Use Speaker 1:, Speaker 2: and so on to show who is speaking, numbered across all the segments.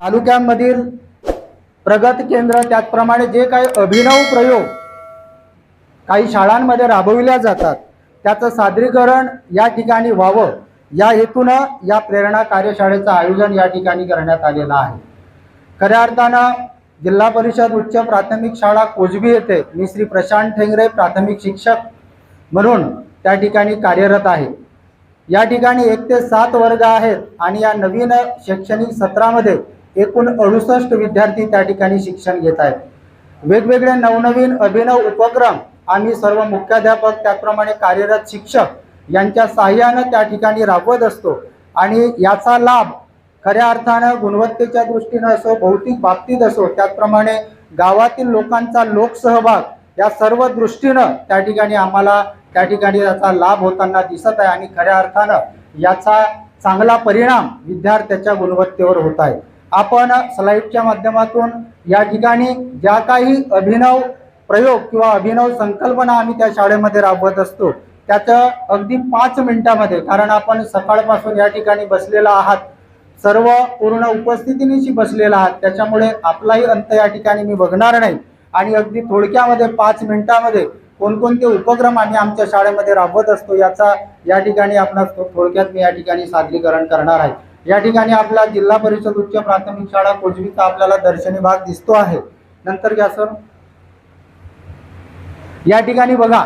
Speaker 1: तालुक्यांमधील प्रगत केंद्र त्याचप्रमाणे जे काही अभिनव प्रयोग काही शाळांमध्ये राबविल्या जातात त्याचं सादरीकरण या ठिकाणी व्हावं. या हेतूनं या प्रेरणा कार्यशाळेचं आयोजन या ठिकाणी करण्यात आलेलं आहे. खऱ्या अर्थानं जिल्हा परिषद उच्च प्राथमिक शाळा कोजबी येथे मी श्री प्रशांत ठेंगरे प्राथमिक शिक्षक म्हणून त्या ठिकाणी कार्यरत आहे. या ठिकाणी एक ते सात वर्ग आहेत आणि या नवीन शैक्षणिक सत्रामध्ये एकूण अडुसष्ट विद्यार्थी त्या ठिकाणी शिक्षण घेत आहेत. वेगवेगळे नवनवीन अभिनव उपक्रम आम्ही सर्व मुख्याध्यापक त्याचप्रमाणे कार्यरत शिक्षक यांच्या सहाय्यानं त्या ठिकाणी राबवत असतो. आणि याचा लाभ खऱ्या अर्थानं गुणवत्तेच्या दृष्टीनं असो भौतिक बाबतीत असो त्याचप्रमाणे गावातील लोकांचा लोकसहभाग या सर्व दृष्टीनं त्या ठिकाणी आम्हाला त्या ठिकाणी याचा लाभ होताना दिसत आहे. आणि खऱ्या अर्थानं याचा चांगला परिणाम विद्यार्थ्याच्या गुणवत्तेवर होत आहे. आपण स्लाईडच्या माध्यमातून या ठिकाणी ज्या काही अभिनव प्रयोग किंवा अभिनव संकल्पना आम्ही त्या शाळेमध्ये राबवत असतो त्याचं अगदी पाच मिनिटामध्ये कारण आपण सकाळपासून या ठिकाणी बसलेला आहात सर्व पूर्ण उपस्थितीनिशी बसलेला आहात त्याच्यामुळे आपलाही अंत या ठिकाणी मी बघणार नाही. आणि अगदी थोडक्यामध्ये पाच मिनिटामध्ये कोणकोणते उपक्रम आम्ही आमच्या शाळेमध्ये राबवत असतो याचा या ठिकाणी आपण थोडक्यात मी या ठिकाणी सादरीकरण करणार आहे. या ठिकाणी आपला जिल्हा परिषद उच्च प्राथमिक शाळा कोजवीचा आपल्याला दर्शनी भाग दिसतो आहे. नंतर घ्या सर. या ठिकाणी बघा.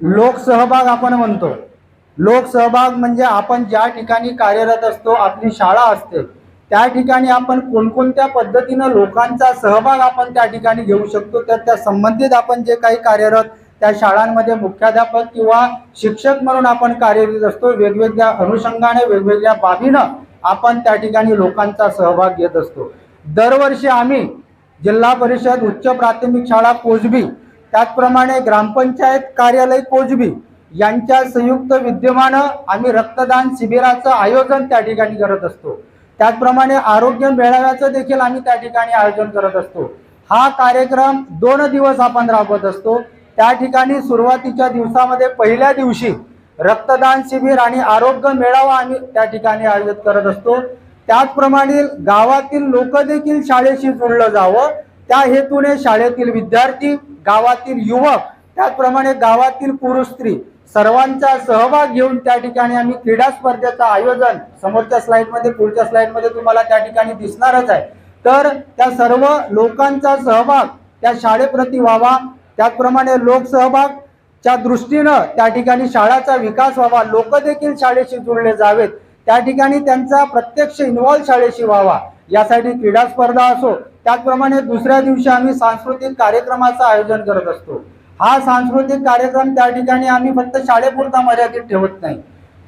Speaker 1: लोकसहभाग आपण म्हणतो. लोकसहभाग म्हणजे आपण ज्या ठिकाणी कार्यरत असतो आपली शाळा असते त्या ठिकाणी आपण कोणकोणत्या पद्धतीनं लोकांचा सहभाग आपण त्या ठिकाणी घेऊ शकतो तर त्या संबंधित आपण जे काही कार्यरत त्या शाळांमध्ये मुख्याध्यापक किंवा शिक्षक म्हणून आपण कार्यरत असतो. वेगवेगळ्या अनुषंगाने वेगवेगळ्या बाबीनं आपण त्या ठिकाणी लोकांचा सहभाग घेत असतो. दरवर्षी आम्ही जिल्हा परिषद उच्च प्राथमिक शाळा कोजबी त्याचप्रमाणे ग्रामपंचायत कार्यालय कोजबी यांच्या संयुक्त विद्यमानं आम्ही रक्तदान शिबिराचं आयोजन त्या ठिकाणी करत असतो. त्याचप्रमाणे आरोग्य मेळाव्याचं देखील आम्ही त्या ठिकाणी आयोजन करत असतो. हा कार्यक्रम दोन दिवस आपण राबवत असतो. त्या ठिकाणी सुरुवातीच्या दिवसामध्ये पहिल्या दिवशी रक्तदान शिबिर आणि आरोग्य मेळावा आम्ही त्या ठिकाणी आयोजित करत असतो. त्याचप्रमाणे गावातील लोक देखील शाळेशी जोडलं जावं. त्या हेतूने शाळेतील विद्यार्थी गावातील युवक त्याचप्रमाणे गावातील पुरुष स्त्री सर्वांचा सहभाग घेऊन त्या ठिकाणी आम्ही क्रीडा स्पर्धेचं आयोजन समोरच्या स्लाईडमध्ये पुढच्या स्लाईडमध्ये तुम्हाला त्या ठिकाणी दिसणारच आहे. तर त्या सर्व लोकांचा सहभाग त्या शाळेप्रती व्हावा. त्याचप्रमाणे लोकसहभागच्या दृष्टीनं त्या ठिकाणी शाळाचा विकास व्हावा लोक देखील शाळेशी जुळले जावेत त्या ठिकाणी त्यांचा प्रत्यक्ष इन्व्हॉल्व शाळेशी व्हावा यासाठी क्रीडा स्पर्धा असो त्याचप्रमाणे दुसऱ्या दिवशी आम्ही सांस्कृतिक कार्यक्रमाचं आयोजन करत असतो. हा सांस्कृतिक कार्यक्रम त्या ठिकाणी आम्ही फक्त शाळेपुरता मर्यादित ठेवत नाही.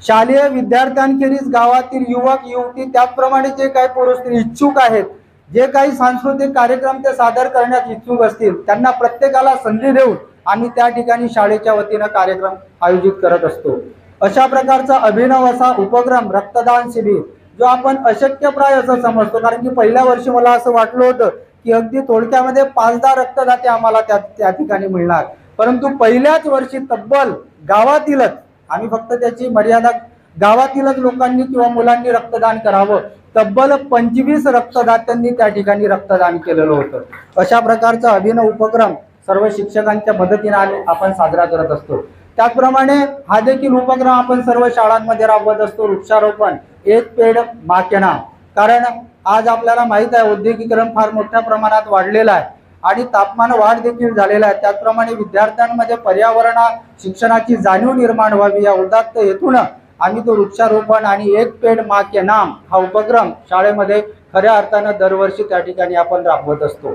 Speaker 1: शालेय विद्यार्थ्यांखेरीज गावातील युवक युवती त्याचप्रमाणे जे काही पुरुष इच्छुक आहेत जे काही सांस्कृतिक कार्यक्रम ते सादर करण्यात इच्छुक असतील त्यांना प्रत्येकाला संधी देऊन आम्ही त्या ठिकाणी शाळेच्या वतीनं कार्यक्रम आयोजित करत असतो. अशा प्रकारचा अभिनव असा उपक्रम रक्तदान शिबिर जो आपण अशक्यप्राय असं समजतो. कारण की पहिल्या वर्षी मला असं वाटलं होतं की अगदी थोडक्यामध्ये पाच दहा रक्तदाते आम्हाला त्या त्या ठिकाणी मिळणार. परंतु पहिल्याच वर्षी तब्बल गावातीलच आम्ही फक्त त्याची मर्यादा गावातीलच लोकांनी किंवा मुलांनी रक्तदान करावं. तब्बल पंचवीस रक्तदात्यांनी त्या ठिकाणी रक्तदान केलेलं होतं. अशा प्रकारचा अभिनव उपक्रम सर्व शिक्षकांच्या मदतीने आपण साजरा करत असतो. त्याचप्रमाणे हा देखील उपक्रम आपण सर्व शाळांमध्ये राबवत असतो. वृक्षारोपण एक पेड माकेना. कारण आज आपल्याला माहीत आहे औद्योगिकरण फार मोठ्या प्रमाणात वाढलेलं आहे आणि तापमान वाढ देखील झालेला आहे. त्याचप्रमाणे विद्यार्थ्यांमध्ये पर्यावरणा शिक्षणाची जाणीव निर्माण व्हावी या उदात्त हेतून आम्ही तो वृक्षारोपण आणि एक पेड मा के नाम हा उपक्रम शाळेमध्ये खऱ्या अर्थानं दरवर्षी त्या ठिकाणी आपण राबवत असतो.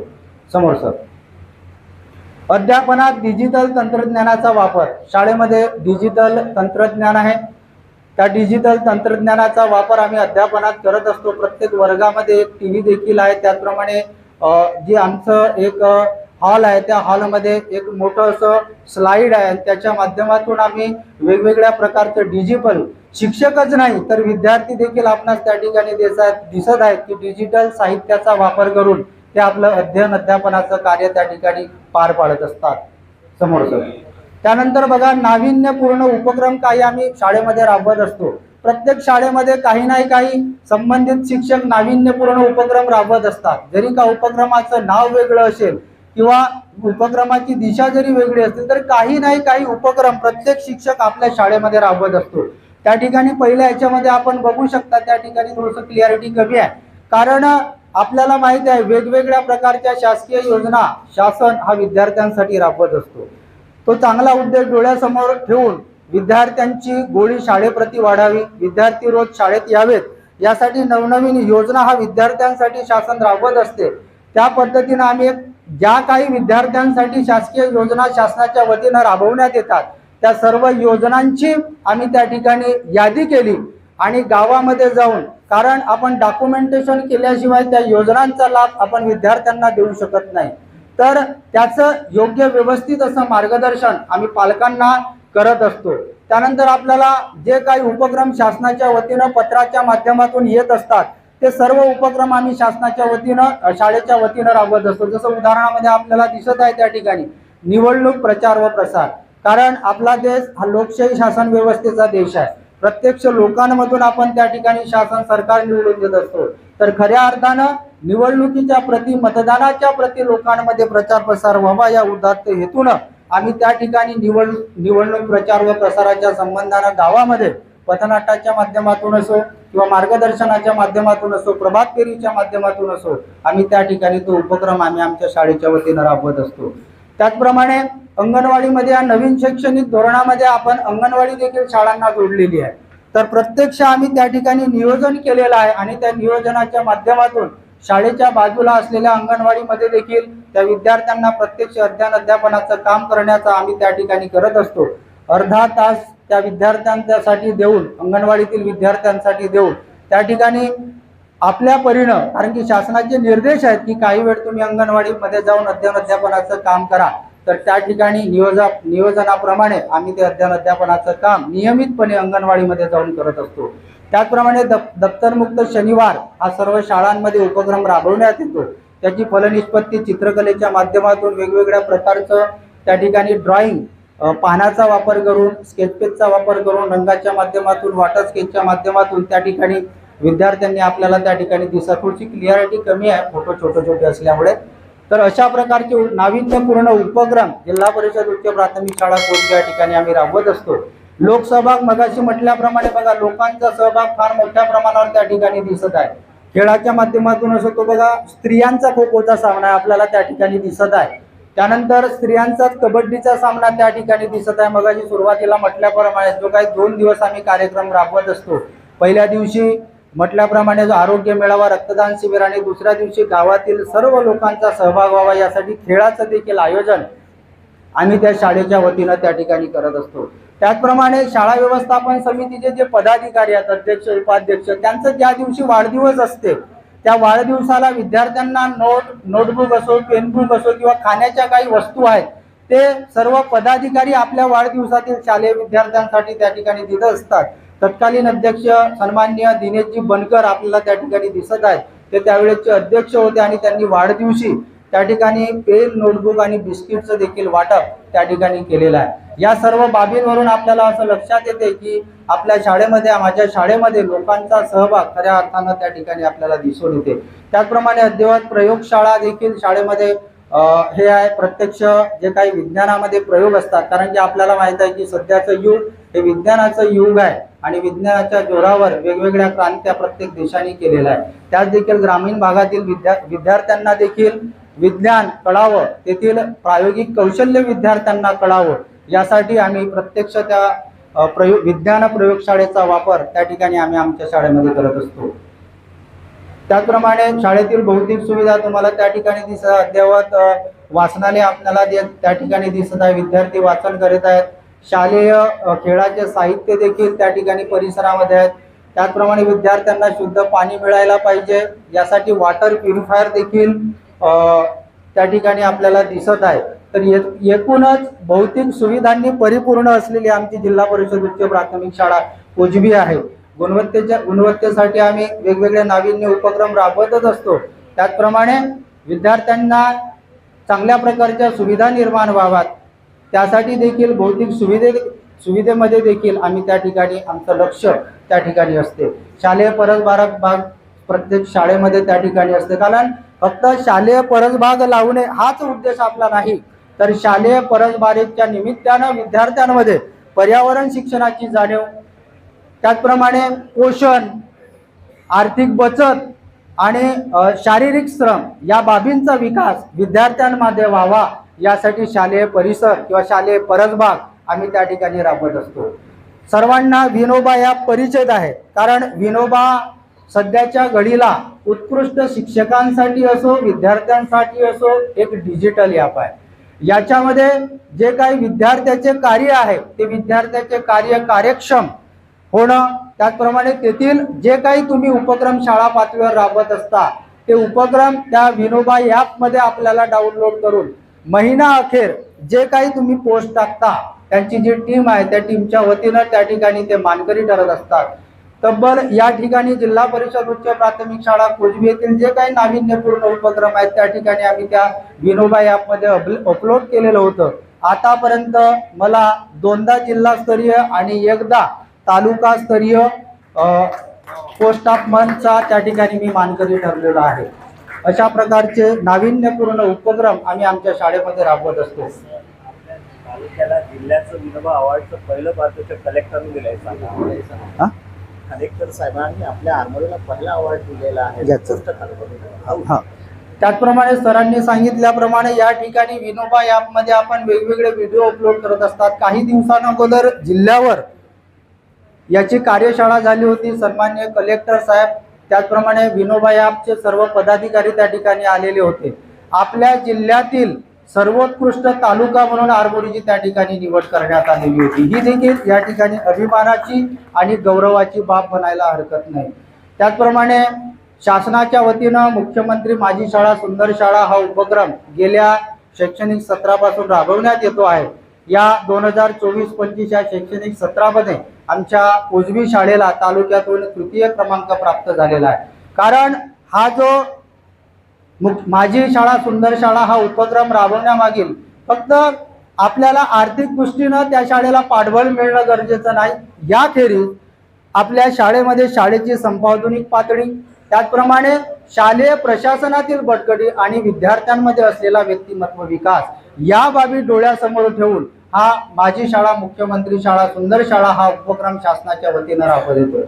Speaker 1: समोर सर. अध्यापनात डिजिटल तंत्रज्ञानाचा वापर. शाळेमध्ये डिजिटल तंत्रज्ञान आहे. त्या डिजिटल तंत्रज्ञानाचा वापर आम्ही अध्यापनात करत असतो. प्रत्येक वर्गामध्ये एक टी व्ही देखील आहे. त्याचप्रमाणे जे आमचं एक हॉल आहे त्या हॉलमध्ये एक मोठं असं स्लाईड आहे आणि त्याच्या माध्यमातून आम्ही वेगवेगळ्या प्रकारचं डिजिटल शिक्षकच नाही तर विद्यार्थी देखील आपणास त्या ठिकाणी दिसत दिसत आहेत की डिजिटल साहित्याचा वापर करून ते आपलं अध्ययन अध्यापनाचं कार्य त्या ठिकाणी पार पाडत असतात. समोर त्यानंतर बघा नाविन्यपूर्ण उपक्रम काही आम्ही शाळेमध्ये राबवत असतो. प्रत्येक शाळेमध्ये काही नाही काही संबंधित शिक्षक नाविन्यपूर्ण उपक्रम राबवत असतात. जरी का उपक्रमाचं नाव वेगळं असेल किंवा उपक्रमाची दिशा जरी वेगळी असतील तर काही नाही काही उपक्रम प्रत्येक शिक्षक आपल्या शाळेमध्ये राबवत असतो. त्या ठिकाणी पहिल्या याच्यामध्ये आपण बघू शकता त्या ठिकाणी थोडंसं क्लिअरिटी कमी आहे. कारण आपल्याला माहिती आहे वेगवेगळ्या प्रकारच्या शासकीय योजना शासन हा विद्यार्थ्यांसाठी राबवत असतो. तो चांगला उद्देश डोळ्यासमोर ठेवून विद्यार्थ्यांची गोळी शाळेप्रती वाढावी विद्यार्थी रोज शाळेत यावेत यासाठी नवनवीन योजना हा विद्यार्थ्यांसाठी शासन राबवत असते. त्या पद्धतीनं आम्ही ज्या काही विद्यार्थ्यांसाठी शासकीय योजना शासनाच्या वतीनं राबवण्यात येतात त्या सर्व योजनांची आम्ही त्या ठिकाणी यादी केली आणि गावामध्ये जाऊन कारण आपण डॉक्युमेंटेशन केल्याशिवाय त्या योजनांचा लाभ आपण विद्यार्थ्यांना देऊ शकत नाही. तर त्याचं योग्य व्यवस्थित असं मार्गदर्शन आम्ही पालकांना करत असतो. त्यानंतर आपल्याला जे काही उपक्रम शासनाच्या वतीनं पत्राच्या माध्यमातून येत असतात ते सर्व उपक्रम आम्ही शासनाच्या वतीनं शाळेच्या वतीनं राबवत असतो. जसं उदाहरणामध्ये आपल्याला दिसत आहे त्या ठिकाणी निवडणूक प्रचार व प्रसार. कारण आपला देश हा लोकशाही शासन व्यवस्थेचा देश आहे. प्रत्यक्ष लोकांमधून आपण त्या ठिकाणी शासन सरकार निवडून देत असतो. तर खऱ्या अर्थानं निवडणुकीच्या प्रति मतदानाच्या प्रति लोकांमध्ये प्रचार प्रसार व्हावा या उदात्त हेतून आम्ही त्या ठिकाणी निवड निवडणूक प्रचार व प्रसाराच्या संबंधानं गावामध्ये पथनाट्याच्या माध्यमातून असो किंवा मार्गदर्शनाच्या माध्यमातून असो प्रभात फेरीच्या माध्यमातून असो आम्ही त्या ठिकाणी तो उपक्रम आम्ही आमच्या शाळेच्या वतीनं राबवत असतो. त्याचप्रमाणे अंगणवाडीमध्ये या नवीन शैक्षणिक धोरणामध्ये आपण अंगणवाडी देखील शाळांना जोडलेली आहे. तर प्रत्यक्ष आम्ही त्या ठिकाणी नियोजन केलेलं आहे आणि त्या नियोजनाच्या माध्यमातून शाळेच्या बाजूला असलेल्या अंगणवाडीमध्ये देखील त्या विद्यार्थ्यांना प्रत्यक्ष अध्ययन अध्यापनाचं काम करण्याचा आम्ही त्या ठिकाणी करत असतो. अर्धा तास त्या विद्यार्थ्यांसाठी देऊन अंगणवाडीतील विद्यार्थ्यांसाठी देऊन त्या ठिकाणी आपल्या परीनं कारण की शासनाचे निर्देश आहेत की काही वेळ तुम्ही अंगणवाडीमध्ये जाऊन अध्ययन अध्यापनाचं काम करा तर त्या ठिकाणी नियोजा नियोजनाप्रमाणे आम्ही ते अध्ययन अध्यापनाचं काम नियमितपणे अंगणवाडीमध्ये जाऊन करत असतो. त्याचप्रमाणे दप दप्तरमुक्त शनिवार हा सर्व शाळांमध्ये उपक्रम राबवण्यात येतो. त्याची फलनिष्पत्ती चित्रकलेच्या माध्यमातून वेगवेगळ्या प्रकारचं त्या ठिकाणी ड्रॉइंग पानाचा वापर करून स्केचपेनचा वापर करून रंगाच्या माध्यमातून वॉटर स्केचच्या माध्यमातून त्या ठिकाणी विद्यार्थ्यांनी आपल्याला त्या ठिकाणी दिसत थोडीशी क्लिअरिटी कमी आहे फोटो छोटे छोटे असल्यामुळे. तर अशा प्रकारचे नाविन्यपूर्ण उपक्रम जिल्हा परिषद उच्च प्राथमिक शाळा कोणत्या या ठिकाणी आम्ही राबवत असतो? लोकसहभाग मगाशी म्हटल्याप्रमाणे बघा लोकांचा सहभाग फार मोठ्या प्रमाणावर त्या ठिकाणी दिसत आहे. खेळाच्या माध्यमातून असो तो बघा स्त्रियांचा खो खोचा सामना आहे आपल्याला त्या ठिकाणी दिसत आहे. त्यानंतर स्त्रियांचाच कबड्डीचा सामना त्या ठिकाणी दिसत आहे. मगाशी सुरुवातीला म्हटल्याप्रमाणे जो काही दोन दिवस आम्ही कार्यक्रम राबवत असतो. पहिल्या दिवशी म्हटल्याप्रमाणे जो आरोग्य मेळावा रक्तदान शिबिर आणि दुसऱ्या दिवशी गावातील सर्व लोकांचा सहभाग व्हावा यासाठी खेळाचं देखील आयोजन आम्ही त्या शाळेच्या वतीनं त्या ठिकाणी करत असतो. त्याचप्रमाणे शाळा व्यवस्थापन समितीचे जे पदाधिकारी आहेत अध्यक्ष उपाध्यक्ष त्यांचं ज्या दिवशी वाढदिवस असते त्या वाढदिवसाला विद्यार्थ्यांना नोट नोटबुक असो पेनबुक असो किंवा खाण्याच्या काही वस्तू आहेत ते सर्व पदाधिकारी आपल्या वाढदिवसातील शालेय विद्यार्थ्यांसाठी त्या ठिकाणी देत असतात. तत्कालीन अध्यक्ष सन्मान्य दिनेशजी बनकर आपल्याला त्या ठिकाणी दिसत आहेत. ते त्यावेळेचे अध्यक्ष होते आणि त्यांनी वाढदिवशी त्या ठिकाणी पेन नोटबुक आणि बिस्किटचं देखील वाटप त्या ठिकाणी केलेलं आहे. या सर्व बाबींवरून आपल्याला असं लक्षात येते की आपल्या शाळेमध्ये माझ्या शाळेमध्ये लोकांचा सहभाग खऱ्या अर्थानं त्या ठिकाणी आपल्याला दिसून येते. त्याचप्रमाणे अद्ययावत प्रयोगशाळा देखील शाळेमध्ये हे आहे. प्रत्यक्ष जे काही विज्ञानामध्ये प्रयोग असतात कारण की आपल्याला माहीत आहे की सध्याचं युग हे विज्ञानाचं युग आहे. आणि विज्ञानाच्या जोरावर वेगवेगळ्या क्रांत्या प्रत्येक देशाने केलेल्या आहे त्यात देखील ग्रामीण भागातील विद्या विद्यार्थ्यांना देखील विज्ञान कळावं तेथील प्रायोगिक कौशल्य विद्यार्थ्यांना कळावं यासाठी आम्ही प्रत्यक्ष त्या प्रयोग विज्ञान प्रयोगशाळेचा वापर त्या ठिकाणी आम्ही आमच्या शाळेमध्ये करत असतो. त्याचप्रमाणे शाळेतील भौतिक सुविधा तुम्हाला त्या ठिकाणी दिसत अद्ययावत वाचनालय आपल्याला दे- त्या ठिकाणी दिसत आहे. विद्यार्थी वाचन करीत आहेत. शालेय खेळाचे साहित्य देखील त्या ठिकाणी परिसरामध्ये आहेत. त्याचप्रमाणे विद्यार्थ्यांना शुद्ध पाणी मिळायला पाहिजे. यासाठी वॉटर प्युरिफायर देखील त्या ठिकाणी आपल्याला दिसत आहे. तर ये एकूणच भौतिक सुविधांनी परिपूर्ण असलेली आमची जिल्हा परिषद उच्च प्राथमिक शाळा उजवी आहे. गुणवत्तेच्या गुणवत्तेसाठी आम्ही वेगवेगळे नाविन्य उपक्रम राबवतच असतो. त्याचप्रमाणे विद्यार्थ्यांना चांगल्या प्रकारच्या सुविधा निर्माण व्हाव्यात. त्यासाठी देखील भौतिक सुविधे सुविधेमध्ये देखील आम्ही त्या ठिकाणी आमचं लक्ष त्या ठिकाणी असते. शालेय परसबारक भाग प्रत्येक शाळेमध्ये त्या ठिकाणी असते. कारण फक्त शालेय परसभाग लावणे हाच उद्देश आपला नाही. तर शालेय परसबारीच्या निमित्तानं विद्यार्थ्यांमध्ये पर्यावरण शिक्षणाची जाणीव त्याचप्रमाणे पोषण आर्थिक बचत आणि शारीरिक श्रम या बाबींचा विकास विद्यार्थ्यांमध्ये व्हावा यासाठी शालेय परिसर किंवा शालेय परसबाग आम्ही त्या ठिकाणी राबवत असतो. सर्वांना विनोबा या परिचित आहे. कारण विनोबा सध्याच्या घडीला उत्कृष्ट शिक्षकांसाठी असो विद्यार्थ्यांसाठी असो एक डिजिटल ॲप आहे. याच्यामध्ये जे काही विद्यार्थ्याचे कार्य आहे ते विद्यार्थ्याचे कार्य कार्यक्षम होणं त्याचप्रमाणे तेथील जे काही तुम्ही उपक्रम शाळा पातळीवर राबवत असता ते उपक्रम त्या विनोबा ॲपमध्ये आपल्याला डाउनलोड करून महिना अखेर जे काही तुम्ही पोस्ट टाकता त्यांची जी टीम आहे त्या टीमच्या वतीनं त्या ठिकाणी ते मानकरी ठरत असतात. तब्बल या ठिकाणी जिल्हा परिषद उच्च प्राथमिक शाळा कोजबी येथील जे काही नाविन्यपूर्ण उपक्रम आहेत त्या ठिकाणी आम्ही त्या विनोबा ॲपमध्ये अपलोड केलेलं होतं. आतापर्यंत मला दोनदा जिल्हास्तरीय आणि एकदा तालुकास्तरीय पोस्ट ऑफ मनचा त्या ठिकाणी मी मानकरी ठरलेलो आहे. अशा प्रकारचे नाविन्यपूर्ण उपक्रम आम्ही आमच्या शाळेमध्ये राबवत असतो.
Speaker 2: तालुक्याला जिल्ह्याचं विनोबा अवॉर्डचं पहिलं पारितोषिक कलेक्टरने दिलंय. सांगा
Speaker 1: हा?
Speaker 2: कलेक्टर साहेबांनी आपल्या आरमोरीला पहिला अवॉर्ड दिलेला आहे.
Speaker 1: ज्याचं?
Speaker 2: उत्कृष्ट तालुका
Speaker 1: हा. त्याचप्रमाणे सरांनी सांगितल्याप्रमाणे या ठिकाणी विनोबा ॲपमध्ये आपण वेगवेगळे व्हिडिओ अपलोड करत असतात. काही दिवसांअगोदर जिल्ह्यावर याची कार्यशाळा झाली होती. सन्मान्य कलेक्टर साहेब त्याचप्रमाणे विनोबा ॲपचे सर्व पदाधिकारी त्या ठिकाणी आलेले होते. आपल्या जिल्ह्यातील सर्वोत्कृष्ट तालुका म्हणून आरबोरीची त्या ठिकाणी निवड करण्यात आलेली होती. ही देखील या ठिकाणी अभिमानाची आणि गौरवाची बाब म्हणायला हरकत नाही. त्याचप्रमाणे शासनाच्या वतीनं मुख्यमंत्री माझी शाळा सुंदर शाळा हा उपक्रम गेल्या शैक्षणिक सत्रापासून राबवण्यात येतो आहे. या दोन हजार चोवीस पंचवीस या शैक्षणिक सत्रामध्ये आमच्या उजवी शाळेला तालुक्यातून तृतीय क्रमांक प्राप्त झालेला आहे. कारण हा जो मुख- माझी शाळा सुंदर शाळा हा उपक्रम राबवण्यामागील फक्त आपल्याला आर्थिक दृष्टीनं त्या शाळेला पाठबळ मिळणं गरजेचं नाही. याखेरीज आपल्या शाळेमध्ये शाळेची संपादनिक पातळी त्याचप्रमाणे शालेय प्रशासनातील बटकटी आणि विद्यार्थ्यांमध्ये असलेला व्यक्तिमत्व विकास या बाबी डोळ्यासमोर ठेवून हा माझी शाळा मुख्यमंत्री शाळा सुंदर शाळा हा उपक्रम शासनाच्या वतीनं राबवत येतो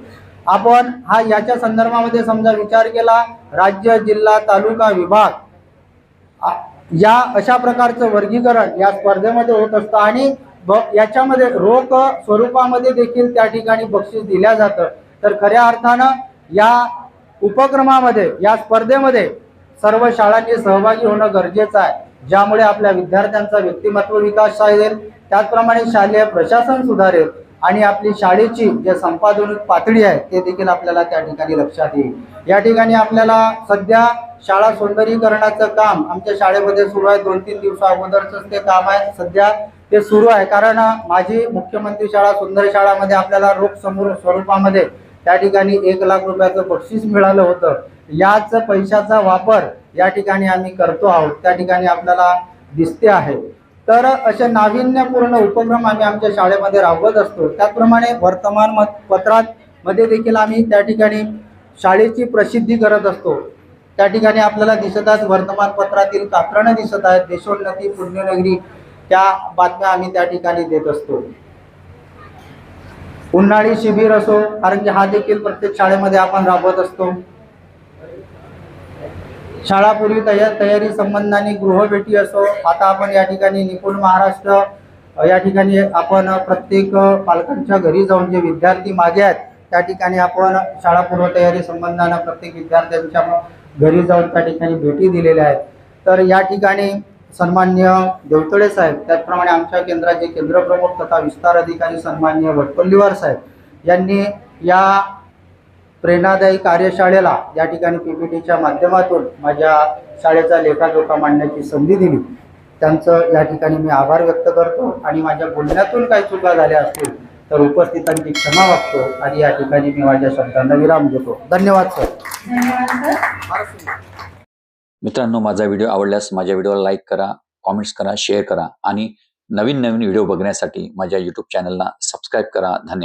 Speaker 1: आपण हा याच्या संदर्भामध्ये समजा विचार केला राज्य जिल्हा तालुका विभाग या अशा प्रकारचं वर्गीकरण या स्पर्धेमध्ये होत असतं आणि ब याच्यामध्ये रोख स्वरूपामध्ये देखील त्या ठिकाणी बक्षीस दिल्या जातं. तर खऱ्या अर्थानं या उपक्रमामध्ये या स्पर्धेमध्ये सर्व शाळांनी सहभागी होणं गरजेचं आहे. ज्यामुळे आपल्या विद्यार्थ्यांचा व्यक्तिमत्व विकास साधेल त्याचप्रमाणे शालेय प्रशासन सुधारेल आणि आपली शाळेची जे संपादनिक पातळी आहे ते देखील आपल्याला त्या ठिकाणी लक्षात येईल. या ठिकाणी आपल्याला सध्या शाळा सौंदर्यीकरणाचं काम आमच्या शाळेमध्ये सुरू आहे. दोन तीन दिवसा अगोदरच ते काम आहे. सध्या ते सुरू आहे. कारण माझी मुख्यमंत्री शाळा सुंदर शाळामध्ये आपल्याला रोख समोर स्वरूपामध्ये त्या ठिकाणी एक लाख रुपयाचं बक्षीस मिळालं होतं. याच पैशाचा वापर या ठिकाणी आम्ही करतो आहोत. त्या ठिकाणी आपल्याला दिसते आहे. तर असे नाविन्यपूर्ण उपक्रम आम्ही आमच्या शाळेमध्ये राबवत असतो. त्याचप्रमाणे वर्तमान मत पत्रात मध्ये देखील आम्ही त्या ठिकाणी शाळेची प्रसिद्धी करत असतो. त्या ठिकाणी आपल्याला दिसत वर्तमानपत्रातील कात्रणं दिसत आहेत. देशोन्नती पुण्यनगरी त्या बातम्या आम्ही त्या ठिकाणी देत असतो. उन्हाळी शिबिर असो कारण की हा देखील प्रत्येक शाळेमध्ये आपण राबवत असतो. शाळापूर्वी तयार तयारी संबंधाने गृहभेटी असो आता आपण या ठिकाणी निपुण महाराष्ट्र या ठिकाणी आपण प्रत्येक पालकांच्या घरी जाऊन जे विद्यार्थी मागे आहेत त्या ठिकाणी आपण शाळा पूर्व तयारी संबंधानं प्रत्येक विद्यार्थ्यांच्या घरी जाऊन त्या ठिकाणी भेटी दिलेल्या आहेत. तर या ठिकाणी सन्मान्य देवतळे साहेब त्याचप्रमाणे आमच्या केंद्राचे केंद्रप्रमुख तथा विस्तार अधिकारी सन्मान्य वटपल्लीवार साहेब यांनी या प्रेरणादायी कार्यशाळेला या ठिकाणी पीपीटीच्या माध्यमातून माझ्या शाळेचा लेखाजोखा मांडण्याची संधी दिली. त्यांचं या ठिकाणी मी आभार व्यक्त करतो आणि माझ्या बोलण्यातून काही चुका झाल्या असतील तर उपस्थितांची क्षमा मागतो आणि या ठिकाणी मी माझ्या शब्दांना विराम देतो. धन्यवाद सर.
Speaker 3: धन्यवाद सर
Speaker 4: मित्रांनो माझा व्हिडिओ आवडल्यास माझ्या व्हिडिओला लाईक करा कॉमेंट्स करा शेअर करा आणि नवीन नवीन व्हिडिओ बघण्यासाठी माझ्या यूट्यूब चॅनलला सबस्क्राईब करा. धन्यवाद.